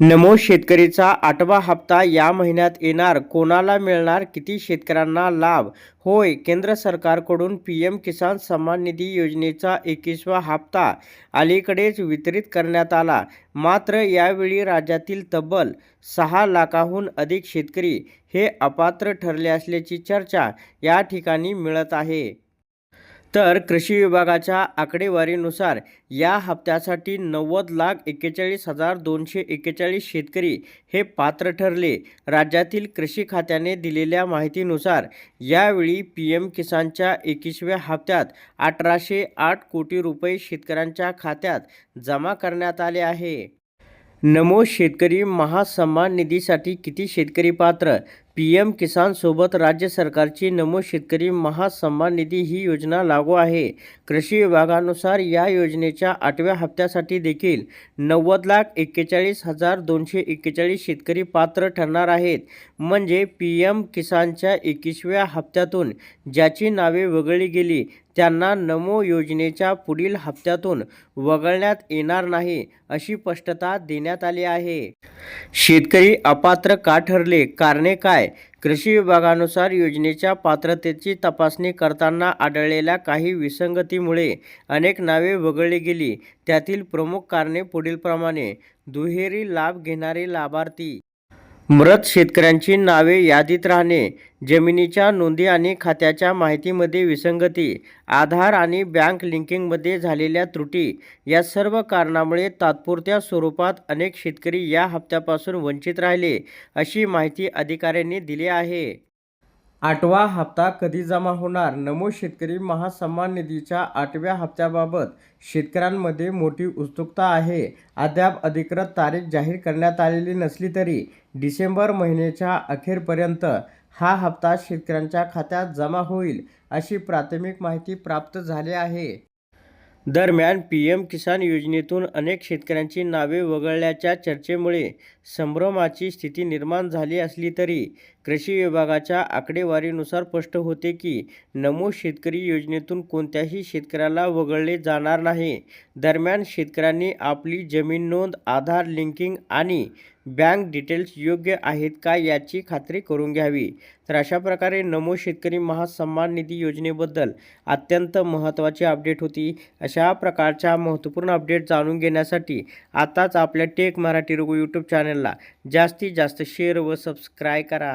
नमो शेतकरीचा आठवा हप्ता या महिन्यात येणार. कोणाला मिळणार? किती शेतकऱ्यांना लाभ? होय केंद्र सरकारकडून पी एम किसान सन्मान निधी योजनेचा एकवीसवा हप्ता अलीकडेच वितरित करण्यात आला. मात्र यावेळी राज्यातील तब्बल सहा लाखाहून अधिक शेतकरी हे अपात्र ठरले असल्याची चर्चा या ठिकाणी मिळत आहे. तर कृषी विभागाच्या आकडेवारीनुसार या हप्त्यासाठी नव्वद लाख एक्केचाळीस हजार दोनशे एक्केचाळीस शेतकरी हे पात्र ठरले. राज्यातील कृषी खात्याने दिलेल्या माहितीनुसार यावेळी पी एम किसानच्या एकवीसव्या हप्त्यात अठराशे आठ कोटी रुपये शेतकऱ्यांच्या खात्यात जमा करण्यात आले आहे. नमो शेतकरी महासन्मान निधीसाठी किती शेतकरी पात्र? पी एम किसानसोबत राज्य सरकारची नमो शेतकरी महासन्मान निधी ही योजना लागू आहे. कृषी विभागानुसार या योजनेच्या आठव्या हप्त्यासाठी देखील नव्वद लाख एक्केचाळीस हजार दोनशे एक्केचाळीस शेतकरी पात्र ठरणार आहेत. म्हणजे पी एम किसानच्या एकवीसव्या हप्त्यातून ज्याची नावे वगळली गेली त्यांना नमो योजनेच्या पुढील हप्त्यातून वगळण्यात येणार नाही अशी स्पष्टता देण्यात आली आहे. शेतकरी अपात्र का ठरले? कारणे काय? कृषी विभागानुसार योजनेच्या पात्रतेची तपासणी करताना आढळलेल्या काही विसंगतीमुळे अनेक नावे वगळली गेली. त्यातील प्रमुख कारणे पुढीलप्रमाणे. दुहेरी लाभ घेणारे लाभार्थी मृत शेतकऱ्यांची नावे यादीत राहणे जमिनीच्या नोंदी आणि खात्याच्या माहितीमध्ये विसंगती आधार आणि बँक लिंकिंगमध्ये झालेल्या त्रुटी या सर्व कारणामुळे तात्पुरत्या स्वरूपात अनेक शेतकरी या हप्त्यापासून वंचित राहिले अशी माहिती अधिकाऱ्यांनी दिली आहे. आठवा हप्ता कधी जमा होणार? नमो शेतकरी महासन्मान निधीच्या आठव्या हप्त्याबाबत शेतकऱ्यांमध्ये मोठी उत्सुकता आहे. अद्याप अधिकृत तारीख जाहीर करण्यात आलेली नसली तरी डिसेंबर महिन्याच्या अखेरपर्यंत हा हप्ता शेतकऱ्यांच्या खात्यात जमा होईल अशी प्राथमिक माहिती प्राप्त झाली आहे. दरम्यान पी एम किसान योजनेतून अनेक शेतकऱ्यांची नावे वगळल्याच्या चर्चेमुळे संभ्रमाची स्थिती निर्माण झाली असली तरी कृषी विभागाच्या आकडेवारीनुसार स्पष्ट होते की नमो शेतकरी योजनेतून कोणत्याही शेतकऱ्याला वगळले जाणार नाही. दरम्यान शेतकऱ्यांनी आपली जमीन नोंद आधार लिंकिंग आणि बँक डिटेल्स योग्य आहेत का याची खात्री करून घ्यावी? तर अशा प्रकारे नमो शेतकरी महासन्मान निधी योजनेबद्दल अत्यंत महत्त्वाची अपडेट होती. अशा प्रकारच्या महत्त्वपूर्ण अपडेट जाणून घेण्यासाठी आताच आपल्या टेक मराठी रघु यूट्यूब चॅनलला जास्तीत जास्त शेअर व सबस्क्राय करा.